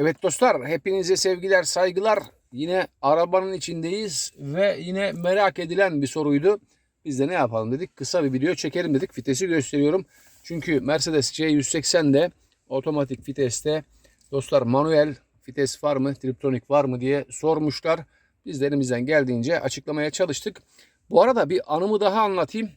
Evet dostlar hepinize sevgiler saygılar. Yine arabanın içindeyiz ve yine merak edilen bir soruydu. Biz de ne yapalım dedik kısa bir video çekelim dedik. Vitesi gösteriyorum. Çünkü Mercedes C180'de otomatik viteste dostlar manuel vites var mı, triptonik var mı diye sormuşlar. Biz de elimizden geldiğince açıklamaya çalıştık. Bu arada bir anımı daha anlatayım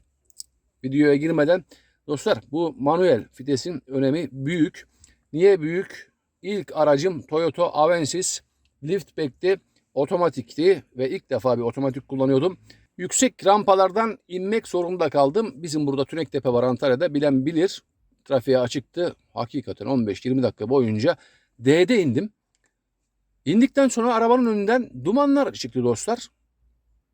videoya girmeden. Dostlar bu manuel vitesin önemi büyük. Niye büyük? İlk aracım Toyota Avensis liftback'ti, otomatikti ve ilk defa bir otomatik kullanıyordum. Yüksek rampalardan inmek zorunda kaldım. Bizim burada Tünektepe var Antalya'da bilen bilir. Trafiğe açıktı. Hakikaten 15-20 dakika boyunca D'de indim. İndikten sonra arabanın önünden dumanlar çıktı dostlar.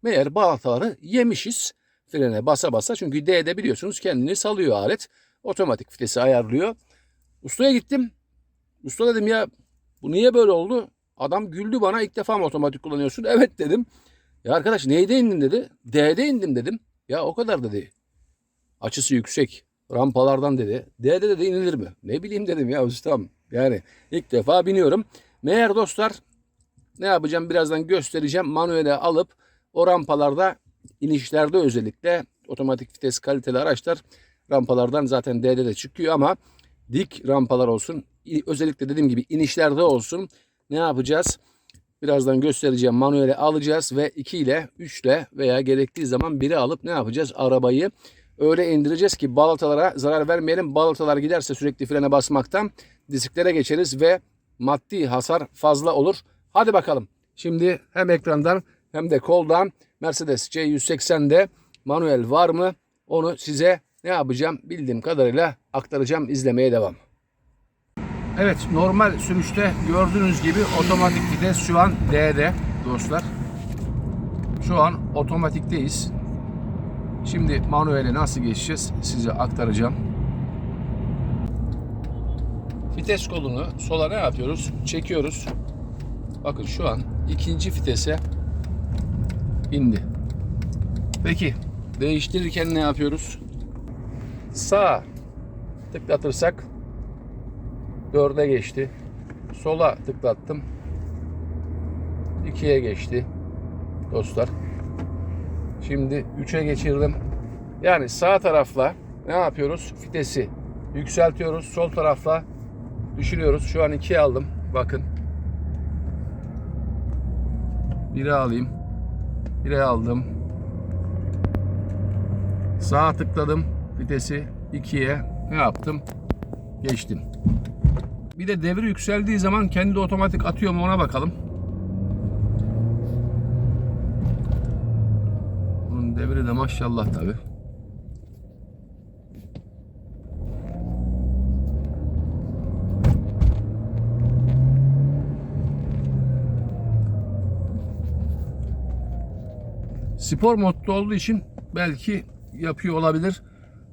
Meğer balataları yemişiz frene basa basa. Çünkü D'de biliyorsunuz kendini salıyor alet. Otomatik vitesi ayarlıyor. Ustaya gittim. Usta dedim ya bu niye böyle oldu? Adam güldü bana ilk defa mı otomatik kullanıyorsun? Evet dedim. Ya arkadaş neyde indin dedi. D'de indim dedim. Ya o kadar dedi. Açısı yüksek. Rampalardan dedi. D'de dedi inilir mi? Ne bileyim dedim ya ustam. Yani ilk defa biniyorum. Meğer dostlar ne yapacağım birazdan göstereceğim. Manuele alıp o rampalarda inişlerde özellikle otomatik vites kaliteli araçlar rampalardan zaten D'de de çıkıyor ama dik rampalar olsun. Özellikle dediğim gibi inişlerde olsun. Ne yapacağız? Birazdan göstereceğim. Manuele alacağız ve 2 ile 3 ile veya gerektiği zaman biri alıp ne yapacağız? Arabayı öyle indireceğiz ki balatalara zarar vermeyelim. Balatalar giderse sürekli frene basmaktan disklere geçeriz ve maddi hasar fazla olur. Hadi bakalım. Şimdi hem ekrandan hem de koldan Mercedes C180'de manuel var mı? Onu size ne yapacağım bildiğim kadarıyla aktaracağım. izlemeye devam. Evet normal sürüşte gördüğünüz gibi otomatik vites şu an D'de dostlar. Şu an otomatikteyiz. Şimdi manuele nasıl geçeceğiz size aktaracağım. Vites kolunu sola ne yapıyoruz? Çekiyoruz. Bakın şu an ikinci vitese indi. Peki değiştirirken ne yapıyoruz? Sağ tıklatırsak 4'e geçti. Sola tıklattım. 2'ye geçti. Dostlar. Şimdi 3'e geçirdim. Yani sağ tarafla ne yapıyoruz? Vitesi yükseltiyoruz. Sol tarafla düşürüyoruz. Şu an 2'ye aldım. Bakın. 1'e alayım. 1'e aldım. Sağa tıkladım. Vitesi 2'ye ne yaptım? Geçtim. Bir de devir yükseldiği zaman kendi otomatik atıyor mu ona bakalım. Bunun devri de maşallah tabi. Spor modda olduğu için belki yapıyor olabilir.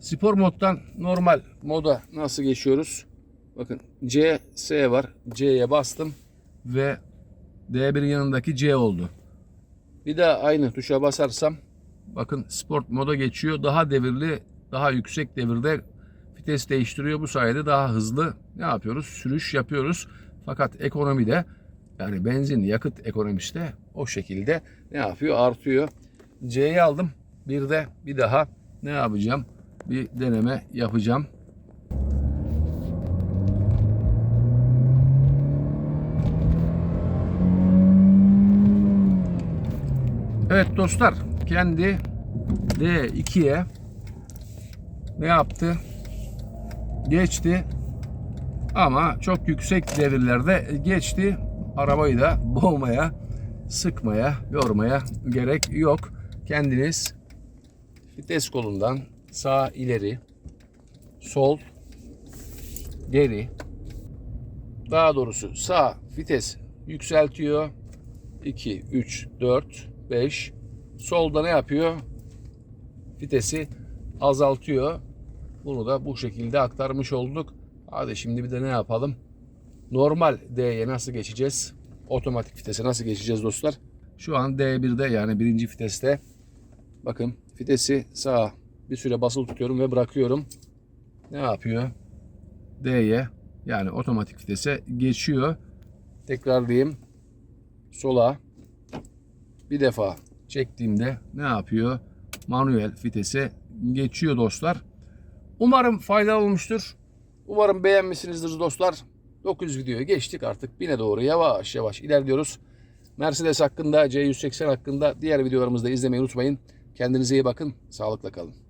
Spor moddan normal moda nasıl geçiyoruz? Bakın C, S var. C'ye bastım ve D1'in yanındaki C oldu. Bir daha aynı tuşa basarsam bakın sport moda geçiyor. Daha devirli, daha yüksek devirde vites değiştiriyor. Bu sayede daha hızlı ne yapıyoruz? Sürüş yapıyoruz. Fakat ekonomide yani benzin yakıt ekonomisi de o şekilde ne yapıyor? Artıyor. C'yi aldım. Bir de bir daha ne yapacağım? Bir deneme yapacağım. Evet dostlar kendi D2'ye ne yaptı? Geçti. Ama çok yüksek devirlerde geçti. Arabayı da boğmaya, sıkmaya, yormaya gerek yok. Kendiniz vites kolundan sağ ileri, sol, geri, daha doğrusu sağ vites yükseltiyor. 2, 3, 4, 5. Solda ne yapıyor? Vitesi azaltıyor. Bunu da bu şekilde aktarmış olduk. Hadi şimdi bir de ne yapalım? Normal D'ye nasıl geçeceğiz? Otomatik vitese nasıl geçeceğiz dostlar? Şu an D1'de yani birinci viteste. Bakın vitesi sağa bir süre basılı tutuyorum ve bırakıyorum. Ne yapıyor? D'ye yani otomatik vitese geçiyor. Tekrarlayayım. Sola bir defa çektiğimde ne yapıyor? Manuel vitese geçiyor dostlar. Umarım faydalı olmuştur. Umarım beğenmişsinizdir dostlar. 900 videoya geçtik artık 1000'e doğru yavaş yavaş ilerliyoruz. Mercedes hakkında, C180 hakkında diğer videolarımızı da izlemeyi unutmayın. Kendinize iyi bakın. Sağlıkla kalın.